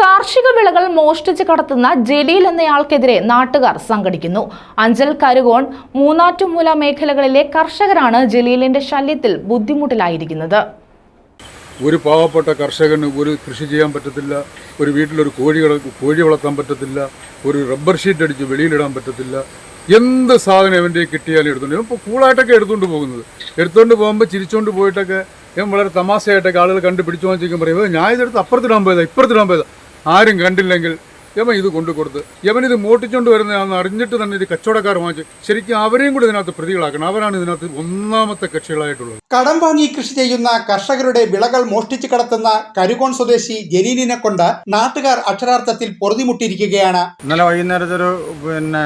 കാർഷിക വിളകൾ മോഷ്ടിച്ച് കടത്തുന്ന ജലീൽ എന്നയാൾക്കെതിരെ നാട്ടുകാർ സംഘടിക്കുന്നു. അഞ്ചൽ കരുകോൺ മൂന്നാറ്റുമൂല മേഖലകളിലെ കർഷകരാണ് ജലീലിന്റെ ശല്യത്തിൽ ബുദ്ധിമുട്ടിലായിരിക്കുന്നത്. ഒരു പാവപ്പെട്ട കർഷകന് ഒരു കൃഷി ചെയ്യാൻ പറ്റത്തില്ല ഒരു വീട്ടിലൊരു കോഴി കോഴി വളർത്താൻ പറ്റത്തില്ല ഒരു റബ്ബർ ഷീറ്റ് അടിച്ച് വെളിയിലിടാൻ പറ്റത്തില്ല. എന്ത് സാധനം അവന്റെ കിട്ടിയാലും എടുത്തുകൊണ്ട് ഇപ്പോൾ കൂളായിട്ടൊക്കെ എടുത്തുകൊണ്ട് പോകുന്നത്. എടുത്തുകൊണ്ട് പോകുമ്പോൾ ചിരിച്ചുകൊണ്ട് പോയിട്ടൊക്കെ ഇവൻ വളരെ തമാശയായിട്ടൊക്കെ ആളുകൾ കണ്ട് പിടിച്ചു വാങ്ങിച്ചിരിക്കും പറയും "ഏ, ഞാൻ ഇതെടുത്ത് അപ്പുറത്തിടാൻ പോയതാണ് ഇപ്പുറത്തിടാൻ പോയതാ. ആരും കണ്ടില്ലെങ്കിൽ യമൻ ഇത് കൊണ്ടു കൊടുത്ത്. യമൻ ഇത് മോട്ടിച്ചുകൊണ്ട് വരുന്നതാണെന്ന് അറിഞ്ഞിട്ട് തന്നെ ഇത് കച്ചവടക്കാർ വാങ്ങിച്ച് ശരിക്കും അവരെയും കൂടി ഇതിനകത്ത് പ്രതികളാക്കണം. അവരാണ് ഇതിനകത്ത് ഒന്നാമത്തെ കക്ഷികളായിട്ടുള്ളത്. കടം വാങ്ങി കൃഷി ചെയ്യുന്ന കർഷകരുടെ വിളകൾ മോഷ്ടിച്ചു കടത്തുന്ന കരുകോൺ സ്വദേശി ജലീലിനെ കൊണ്ട് നാട്ടുകാർ അക്ഷരാർത്ഥത്തിൽ പൊറുതിമുട്ടിയിരിക്കുകയാണ്. ഇന്നലെ വൈകുന്നേരത്തൊരു പിന്നെ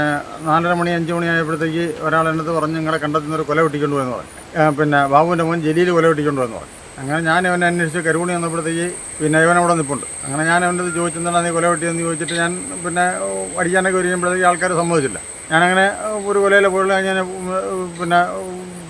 നാലര മണി അഞ്ചു മണി ആയപ്പോഴത്തേക്ക് ഒരാൾ എന്നത് പറഞ്ഞു നിങ്ങളെ കണ്ടെത്തുന്ന ഒരു കൊല വെട്ടിക്കൊണ്ട് പറഞ്ഞു. പിന്നെ ബാബുവിന്റെ മോൻ ജലീൽ കൊല വെട്ടിക്കൊണ്ട് പറഞ്ഞു. അങ്ങനെ ഞാൻ അവനെ അന്വേഷിച്ച് കരുവണി വന്നപ്പോഴത്തേക്ക് പിന്നെ ഇവൻ അവിടെ നിൽപ്പുണ്ട് അങ്ങനെ ഞാൻ അവന്റെ ചോദിച്ചെന്താണ് നീ കൊല വെട്ടിയെന്ന് ചോദിച്ചിട്ട് ഞാൻ പിന്നെ അടിക്കാനൊക്കെ ഒരുങ്ങുമ്പോഴത്തേക്ക് ആൾക്കാർ സമ്മതിച്ചില്ല. ഞാനങ്ങനെ ഒരു കൊലയിലെ പോയുള്ള ഞാൻ പിന്നെ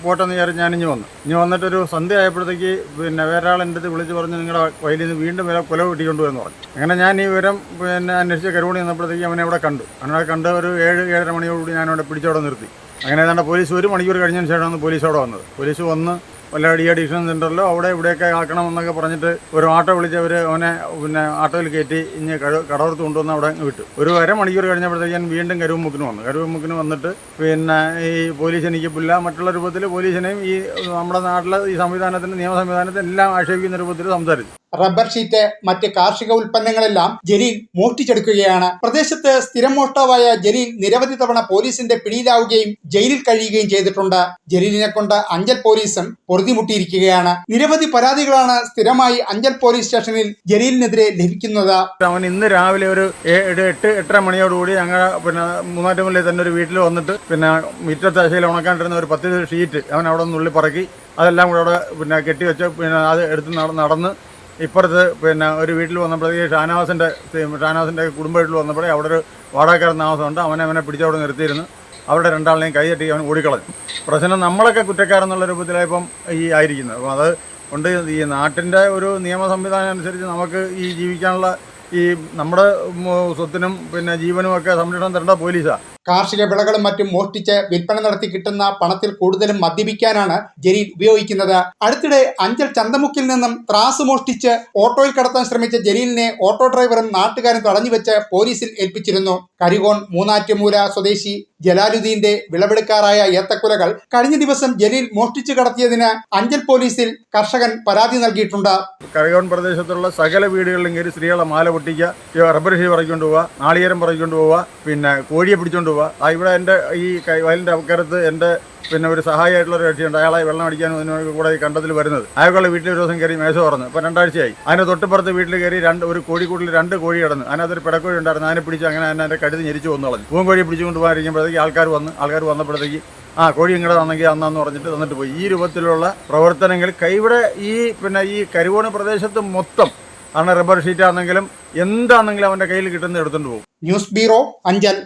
പോട്ടെന്ന് ഞാൻ ഇഞ്ഞ് വന്നു. വന്നിട്ട് വന്നിട്ടൊരു സന്ധ്യ ആയപ്പോഴത്തേക്ക് പിന്നെ വേറെ ആൾ എന്റെ അടുത്ത് വിളിച്ച് പറഞ്ഞ് നിങ്ങളുടെ വയലിൽ നിന്ന് വീണ്ടും വില കൊല വെട്ടിക്കൊണ്ടു എന്ന് പറഞ്ഞു. അങ്ങനെ ഞാൻ ഈ വിവരം പിന്നെ അന്വേഷിച്ച് കരുവണി വന്നപ്പോഴത്തേക്ക് അവനെ അവിടെ കണ്ടു. അവനെ കണ്ട് ഒരു ഏഴ് ഏഴര മണിയോടുകൂടി ഞാനവിടെ പിടിച്ചവിടെ നിർത്തി. അങ്ങനെ ഏതാണ്ട് പോലീസ് ഒരു മണിക്കൂർ കഴിഞ്ഞതിന് ശേഷമാണ് പോലീസ് അവിടെ വന്നത്. പോലീസ് വന്ന് വല്ല ഡി അഡീഷൻ സെന്ററിലോ അവിടെ ഇവിടെയൊക്കെ ആക്കണമെന്നൊക്കെ പറഞ്ഞിട്ട് ഒരു ഓട്ടോ വിളിച്ച് അവർ അവനെ പിന്നെ ഓട്ടോയിൽ കയറ്റി ഇനി കട കടവർത്ത് കൊണ്ടുവന്ന് അവിടെ വിട്ടു. ഒരു അരമണിക്കൂർ കഴിഞ്ഞപ്പോഴത്തേക്കും വീണ്ടും കരുവുമുക്കിന് വന്നു. കരുവുമുക്കിന് വന്നിട്ട് പിന്നെ ഈ പോലീസ് എനിക്കിപ്പില്ല. മറ്റുള്ള രൂപത്തിൽ പോലീസിനെയും ഈ നമ്മുടെ നാട്ടിലെ ഈ സംവിധാനത്തിന് നിയമ സംവിധാനത്തെ എല്ലാം ആക്ഷേപിക്കുന്ന രൂപത്തിൽ സംസാരിച്ചു. റബ്ബർ ഷീറ്റ് മറ്റ് കാർഷിക ഉൽപ്പന്നങ്ങളെല്ലാം ജലീൽ മോഷ്ടിച്ചെടുക്കുകയാണ്. പ്രദേശത്ത് സ്ഥിരം മോഷ്ടാവായ ജലീൽ നിരവധി തവണ പോലീസിന്റെ പിടിയിലാവുകയും ജയിലിൽ കഴിയുകയും ചെയ്തിട്ടുണ്ട്. ജലീലിനെ കൊണ്ട് അഞ്ചൽ പോലീസും പൊറുതിമുട്ടിയിരിക്കുകയാണ്. നിരവധി പരാതികളാണ് സ്ഥിരമായി അഞ്ചൽ പോലീസ് സ്റ്റേഷനിൽ ജലീലിനെതിരെ ലഭിക്കുന്നത്. അവൻ ഇന്ന് രാവിലെ ഒരു എട്ട് എട്ടര മണിയോടുകൂടി ഞങ്ങൾ പിന്നെ മൂന്നാറ്റുമുള്ളിൽ തന്നെ ഒരു വീട്ടിൽ വന്നിട്ട് പിന്നെ മീറ്റർ അശയിൽ ഉണക്കാണ്ടിരുന്ന ഒരു പത്ത് ഷീറ്റ് അവൻ അവിടെ നിന്ന് പറക്കി അതെല്ലാം കൂടെ അവിടെ പിന്നെ കെട്ടിവെച്ച് പിന്നെ അത് എടുത്ത് നട- നടന്ന് ഇപ്പുറത്ത് പിന്നെ ഒരു വീട്ടിൽ വന്നപ്പോഴത്തേക്ക് ഷാനവാസിന്റെ ഷാനവാസിന്റെ കുടുംബ വീട്ടിൽ വന്നപ്പോഴേ അവിടെ ഒരു വാടകക്കാരൻ താമസമുണ്ട്. അവനെ അവനെ പിടിച്ചവിടെ നിർത്തിയിരുന്നു. അവരുടെ രണ്ടാളിനെയും കൈതട്ടി അവൻ ഓടിക്കളഞ്ഞു. പ്രശ്നം നമ്മളൊക്കെ കുറ്റക്കാരെന്നുള്ള രൂപത്തിലായപ്പം ഈ ആയിരിക്കുന്നത്. അപ്പം അത് കൊണ്ട് ഈ നാട്ടിന്റെ ഒരു നിയമ സംവിധാനം അനുസരിച്ച് നമുക്ക് ഈ ജീവിക്കാനുള്ള ഈ നമ്മുടെ സ്വത്തിനും പിന്നെ ജീവനും ഒക്കെ സംരക്ഷണം തരേണ്ട പോലീസാണ് കാർഷിക വിളകളും മറ്റും മോഷ്ടിച്ച് വിൽപ്പന നടത്തി കിട്ടുന്ന പണത്തിൽ കൂടുതലും മദ്യപിക്കാനാണ് ജലീൽ ഉപയോഗിക്കുന്നത്. അടുത്തിടെ അഞ്ചൽ ചന്തമുക്കിൽ നിന്നും ത്രാസ് മോഷ്ടിച്ച് ഓട്ടോയിൽ കടത്താൻ ശ്രമിച്ച ജലീലിനെ ഓട്ടോ ഡ്രൈവറും നാട്ടുകാരും തടഞ്ഞുവെച്ച് പോലീസിൽ ഏൽപ്പിച്ചിരുന്നു. കരികോൺ മൂന്നാറ്റുമൂല സ്വദേശി ജലാലുദ്ദീന്റെ വിളവെടുക്കാറായ ഏത്തക്കുലകൾ കഴിഞ്ഞ ദിവസം ജലീൽ മോഷ്ടിച്ചു കടത്തിയതിന് അഞ്ചൽ പോലീസിൽ കർഷകൻ പരാതി നൽകിയിട്ടുണ്ട്. കരികോൺ പ്രദേശത്തുള്ള സകല വീടുകളിലും സ്ത്രീകളെ മാല പൊട്ടിക്കുക റബ്ബർ ഷീ പറിക്കൊണ്ട് പോവുക നാളികേരം പറിക്കൊണ്ട് പോവുക പിന്നെ കോഴിയെ പിടിച്ചുകൊണ്ട് പോവുക ആ ഇവിടെ എന്റെ ഈ വയലിന്റെ അക്കരത്ത് എന്റെ പിന്നെ ഒരു സഹായമായിട്ടുള്ള ഒരു കക്ഷിയുണ്ട്. അയാളെ വെള്ളം അടിക്കാനും ഇതിനൊക്കെ കൂടെ ഈ കണ്ടത്തിൽ വരുന്നത്. അയാളുടെ വീട്ടിൽ ഒരു ദിവസം കയറി മേശ പറഞ്ഞു ഇപ്പോൾ രണ്ടാഴ്ചയായി. അതിന്റെ തൊട്ടുപുറത്ത് വീട്ടിൽ കയറി രണ്ട് ഒരു കോഴിക്കൂട്ടിൽ രണ്ട് കോഴി കിടന്നു. അതിനകത്തൊരു പിടക്കോഴി ഉണ്ടായിരുന്നു. അതിനെ പിടിച്ച് അങ്ങനെ അതിനെ എന്റെ കഴുതി ഞെരിച്ച് വന്നു കളഞ്ഞു. പൂവൻ കോഴി പിടിച്ചുകൊണ്ട് പോകാതിരിക്കുമ്പോഴത്തേക്ക് ആൾക്കാർ വന്ന് ആൾക്കാർ വന്നപ്പോഴത്തേക്ക് ആ കോഴി ഇങ്ങടെ തന്നെങ്കിൽ അന്നാന്ന് പറഞ്ഞിട്ട് തന്നിട്ട് പോയി. ഈ രൂപത്തിലുള്ള പ്രവർത്തനങ്ങൾ കൈവിടെ ഈ പിന്നെ ഈ കരുവോണ പ്രദേശത്ത് മൊത്തം ആണ് റബ്ബർ ഷീറ്റ് ആണെങ്കിലും എന്താണെങ്കിലും അവന്റെ കയ്യിൽ കിട്ടുന്നത് എടുത്തുകൊണ്ട് പോകും. News bureau Anchal.